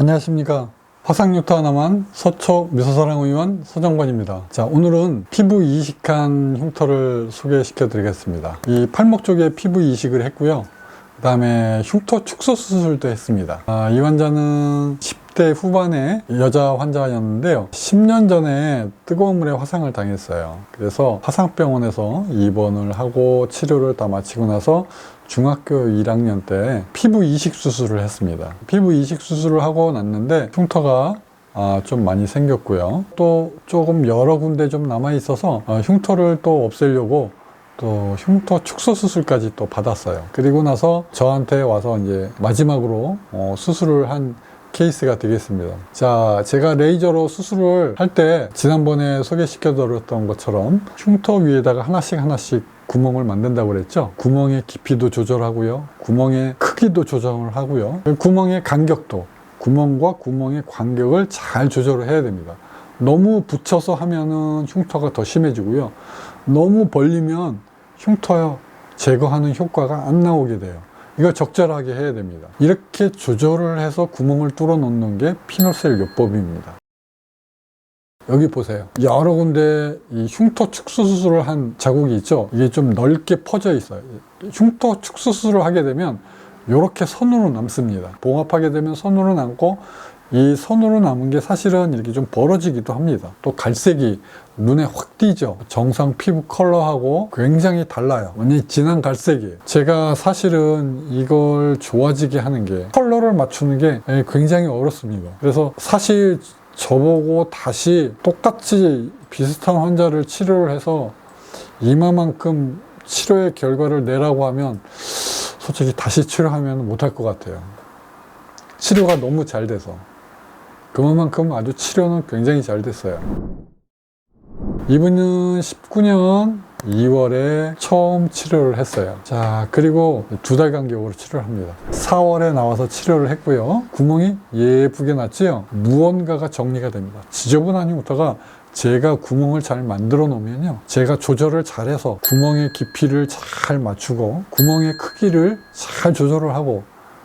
안녕하십니까. 화상유토 하나만 서초 미소사랑 의원 서정관입니다. 자, 오늘은 피부 이식한 흉터를 소개시켜 드리겠습니다. 이 팔목 쪽에 피부 이식을 했고요. 그 다음에 흉터 축소 수술도 했습니다. 아, 이 환자는 10대 후반의 여자 환자였는데요. 10년 전에 뜨거운 물에 화상을 당했어요. 그래서 화상병원에서 입원을 하고 치료를 다 마치고 나서 중학교 1학년 때 피부 이식 수술을 했습니다. 피부 이식 수술을 하고 났는데 흉터가 아, 좀 많이 생겼고요. 또 조금 여러 군데 좀 남아 있어서 어, 흉터를 또 없애려고 또 흉터 축소 수술까지 또 받았어요. 그리고 나서 저한테 와서 이제 마지막으로 어, 수술을 한 케이스가 되겠습니다. 자, 제가 레이저로 수술을 할 때 지난번에 소개시켜 드렸던 것처럼 흉터 위에다가 하나씩 하나씩 구멍을 만든다고 그랬죠. 구멍의 깊이도 조절하고요. 구멍의 크기도 조정을 하고요. 구멍의 간격도 구멍과 구멍의 간격을 잘 조절을 해야 됩니다. 너무 붙여서 하면은 흉터가 더 심해지고요. 너무 벌리면 흉터 제거하는 효과가 안 나오게 돼요. 이거 적절하게 해야 됩니다. 이렇게 조절을 해서 구멍을 뚫어 놓는 게 피노셀 요법입니다. 여기 보세요. 여러 군데 이 흉터 축소 수술을 한 자국이 있죠. 이게 좀 넓게 퍼져 있어요. 흉터 축소 수술을 하게 되면 이렇게 선으로 남습니다. 봉합하게 되면 선으로 남고 이 선으로 남은 게 사실은 이렇게 좀 벌어지기도 합니다. 또 갈색이 눈에 확 띄죠. 정상 피부 컬러하고 굉장히 달라요. 완전히 진한 갈색이에요. 제가 사실은 이걸 좋아지게 하는 게 컬러를 맞추는 게 굉장히 어렵습니다. 그래서 사실 저보고 다시 똑같이 비슷한 환자를 치료를 해서 이마만큼 치료의 결과를 내라고 하면 솔직히 다시 치료하면 못할 것 같아요. 치료가 너무 잘 돼서. 그만큼 아주 치료는 굉장히 잘 됐어요. 이분은 19년 2월에 처음 치료를 했어요. 자, 그리고 두 달 간격으로 치료를 합니다. 4월에 나와서 치료를 했고요. 구멍이 예쁘게 났지요. 무언가가 정리가 됩니다. 지저분한 흉터가 제가 구멍을 잘 만들어 놓으면요. 제가 조절을 잘해서 구멍의 깊이를 잘 맞추고 구멍의 크기를 잘 조절을 하고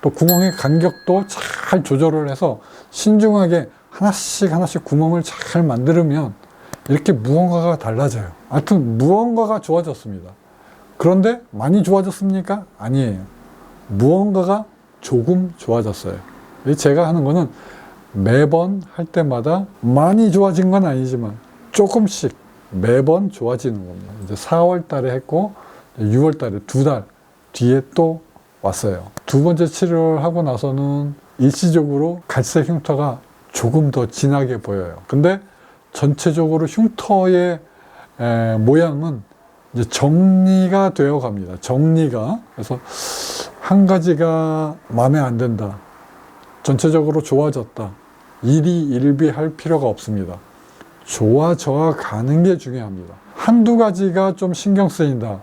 또 구멍의 간격도 잘 조절을 해서 신중하게 하나씩 하나씩 구멍을 잘 만들면 이렇게 무언가가 달라져요. 하여튼 무언가가 좋아졌습니다. 그런데 많이 좋아졌습니까? 아니에요. 무언가가 조금 좋아졌어요. 제가 하는 거는 매번 할 때마다 많이 좋아진 건 아니지만 조금씩 매번 좋아지는 겁니다. 이제 4월 달에 했고 6월 달에 두 달 뒤에 또 왔어요. 두 번째 치료를 하고 나서는 일시적으로 갈색 흉터가 조금 더 진하게 보여요. 근데 전체적으로 흉터의 에, 모양은 이제 정리가 되어 갑니다. 정리가. 그래서 한 가지가 마음에 안 든다. 전체적으로 좋아졌다. 일이 일비할 필요가 없습니다. 좋아져 가는 게 중요합니다. 한두 가지가 좀 신경 쓰인다.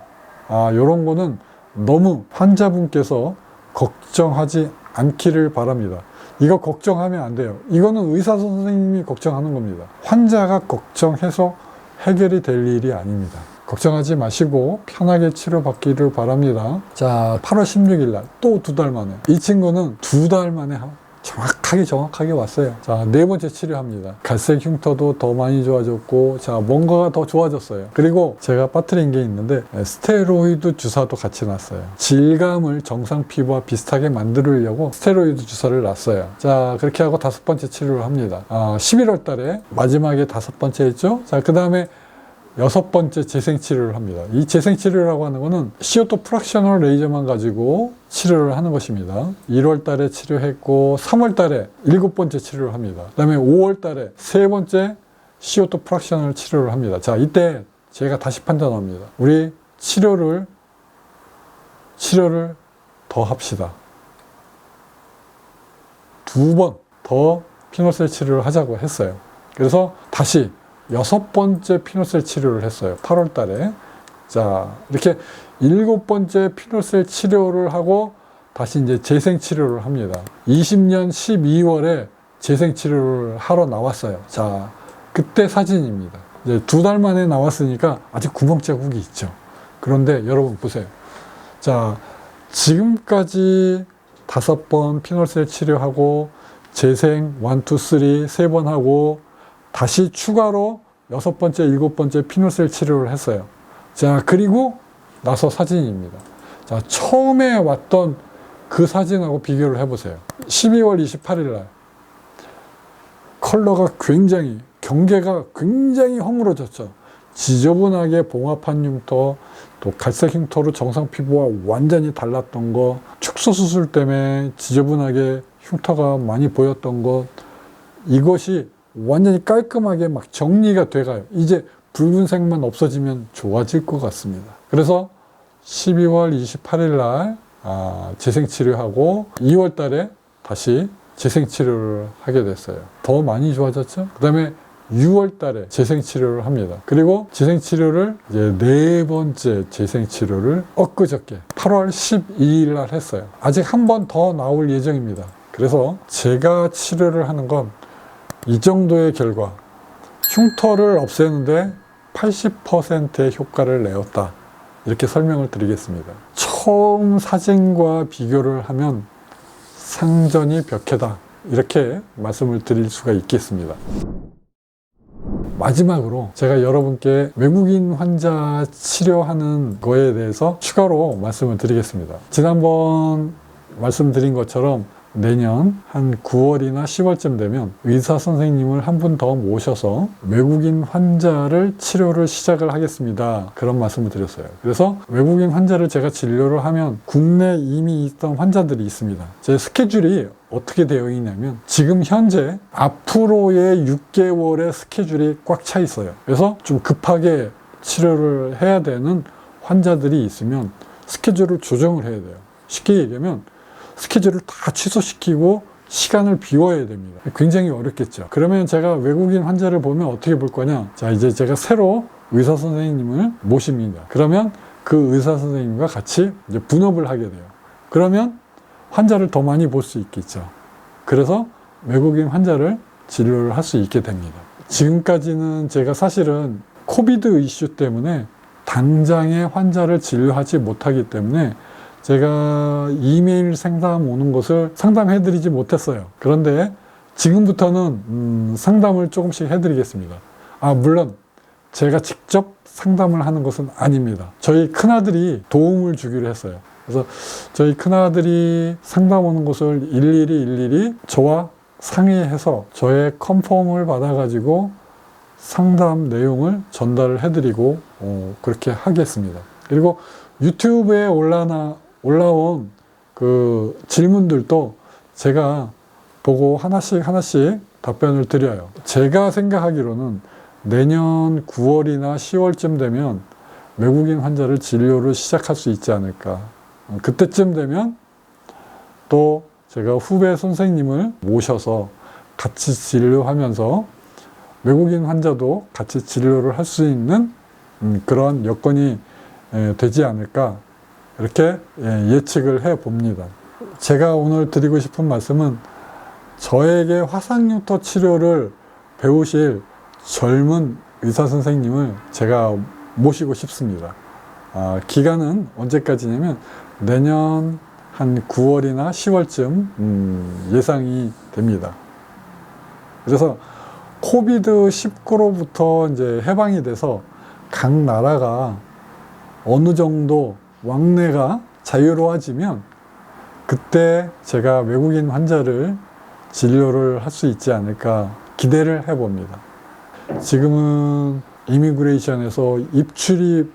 아, 요런 거는 너무 환자분께서 걱정하지 않기를 바랍니다. 이거 걱정하면 안 돼요. 이거는 의사 선생님이 걱정하는 겁니다. 환자가 걱정해서 해결이 될 일이 아닙니다. 걱정하지 마시고 편하게 치료받기를 바랍니다. 자, 8월 16일 날 또 두 달 만에 이 친구는 두 달 만에 정확하게 정확하게 왔어요. 자, 네 번째 치료합니다. 갈색 흉터도 더 많이 좋아졌고, 자, 뭔가가 더 좋아졌어요. 그리고 제가 빠뜨린 게 있는데, 스테로이드 주사도 같이 놨어요. 질감을 정상 피부와 비슷하게 만들려고 스테로이드 주사를 놨어요. 자, 그렇게 하고 다섯 번째 치료를 합니다. 아, 11월 달에 마지막에 다섯 번째 했죠? 자, 그 다음에 여섯 번째 재생 치료를 합니다. 이 재생 치료라고 하는 거는 CO2 프락셔널 레이저만 가지고 치료를 하는 것입니다. 1월 달에 치료했고 3월 달에 일곱 번째 치료를 합니다. 그다음에 5월 달에 세 번째 CO2 프락셔널 치료를 합니다. 자, 이때 제가 다시 판단합니다. 우리 치료를 치료를 더 합시다. 두 번 더 피노셀 치료를 하자고 했어요. 그래서 다시 여섯 번째 피노셀 치료를 했어요. 8월 달에. 자, 이렇게 일곱 번째 피노셀 치료를 하고 다시 이제 재생 치료를 합니다. 20년 12월에 재생 치료를 하러 나왔어요. 자, 그때 사진입니다. 이제 두 달 만에 나왔으니까 아직 구멍 자국이 있죠. 그런데 여러분 보세요. 자, 지금까지 다섯 번 피노셀 치료하고 재생 1, 2, 3 세 번 하고 다시 추가로 여섯 번째, 일곱 번째 피노셀 치료를 했어요. 자, 그리고 나서 사진입니다. 자, 처음에 왔던 그 사진하고 비교를 해보세요. 12월 28일 날. 컬러가 굉장히, 경계가 굉장히 허물어졌죠. 지저분하게 봉합한 흉터, 또 갈색 흉터로 정상 피부와 완전히 달랐던 거, 축소 수술 때문에 지저분하게 흉터가 많이 보였던 것, 이것이 완전히 깔끔하게 막 정리가 돼가요. 이제 붉은색만 없어지면 좋아질 것 같습니다. 그래서 12월 28일 날 아, 재생 치료하고 2월 달에 다시 재생 치료를 하게 됐어요. 더 많이 좋아졌죠? 그 다음에 6월 달에 재생 치료를 합니다. 그리고 재생 치료를 이제 네 번째 재생 치료를 엊그저께 8월 12일 날 했어요. 아직 한 번 더 나올 예정입니다. 그래서 제가 치료를 하는 건 이 정도의 결과 흉터를 없애는데 80%의 효과를 내었다. 이렇게 설명을 드리겠습니다. 처음 사진과 비교를 하면 상전이 벽해다. 이렇게 말씀을 드릴 수가 있겠습니다. 마지막으로 제가 여러분께 외국인 환자 치료하는 거에 대해서 추가로 말씀을 드리겠습니다. 지난번 말씀드린 것처럼 내년 한 9월이나 10월쯤 되면 의사 선생님을 한 분 더 모셔서 외국인 환자를 치료를 시작을 하겠습니다. 그런 말씀을 드렸어요. 그래서 외국인 환자를 제가 진료를 하면 국내 이미 있던 환자들이 있습니다. 제 스케줄이 어떻게 되어 있냐면 지금 현재 앞으로의 6개월의 스케줄이 꽉 차 있어요. 그래서 좀 급하게 치료를 해야 되는 환자들이 있으면 스케줄을 조정을 해야 돼요. 쉽게 얘기하면 스케줄을 다 취소시키고 시간을 비워야 됩니다. 굉장히 어렵겠죠. 그러면 제가 외국인 환자를 보면 어떻게 볼 거냐? 자, 이제 제가 새로 의사 선생님을 모십니다. 그러면 그 의사 선생님과 같이 이제 분업을 하게 돼요. 그러면 환자를 더 많이 볼 수 있겠죠. 그래서 외국인 환자를 진료를 할 수 있게 됩니다. 지금까지는 제가 사실은 코비드 이슈 때문에 당장의 환자를 진료하지 못하기 때문에 제가 이메일 상담 오는 것을 상담해드리지 못했어요. 그런데 지금부터는 음, 상담을 조금씩 해드리겠습니다. 아 물론 제가 직접 상담을 하는 것은 아닙니다. 저희 큰아들이 도움을 주기로 했어요. 그래서 저희 큰아들이 상담 오는 것을 일일이 일일이 저와 상의해서 저의 컨펌을 받아가지고 상담 내용을 전달을 해드리고 어, 그렇게 하겠습니다. 그리고 유튜브에 올라나 올라온 그 질문들도 제가 보고 하나씩 하나씩 답변을 드려요. 제가 생각하기로는 내년 9월이나 10월쯤 되면 외국인 환자를 진료를 시작할 수 있지 않을까. 어, 그때쯤 되면 또 제가 후배 선생님을 모셔서 같이 진료하면서 외국인 환자도 같이 진료를 할 수 있는 음, 그런 여건이 에, 되지 않을까 이렇게 예, 예측을 해 봅니다. 제가 오늘 드리고 싶은 말씀은 저에게 화상유토 치료를 배우실 젊은 의사 선생님을 제가 모시고 싶습니다. 아, 기간은 언제까지냐면 내년 한 9월이나 10월쯤 음, 예상이 됩니다. 그래서 코비드 19로부터 이제 해방이 돼서 각 나라가 어느 정도 왕래가 자유로워지면 그때 제가 외국인 환자를 진료를 할 수 있지 않을까 기대를 해봅니다. 지금은 이미그레이션에서 입출입하는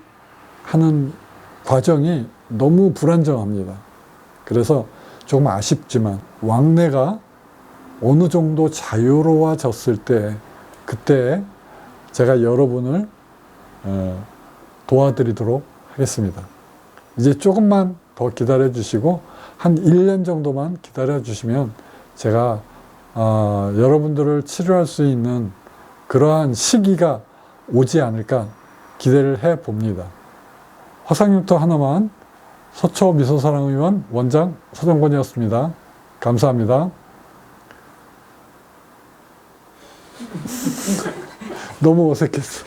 과정이 너무 불안정합니다. 그래서 조금 아쉽지만 왕래가 어느 정도 자유로워졌을 때 그때 제가 여러분을 어, 도와드리도록 하겠습니다. 이제 조금만 더 기다려 주시고 한 1년 정도만 기다려 주시면 제가 어, 여러분들을 치료할 수 있는 그러한 시기가 오지 않을까 기대를 해 봅니다. 화상육토 하나만 서초 미소사랑의원 원장 서정권이었습니다. 감사합니다. 너무 어색했어.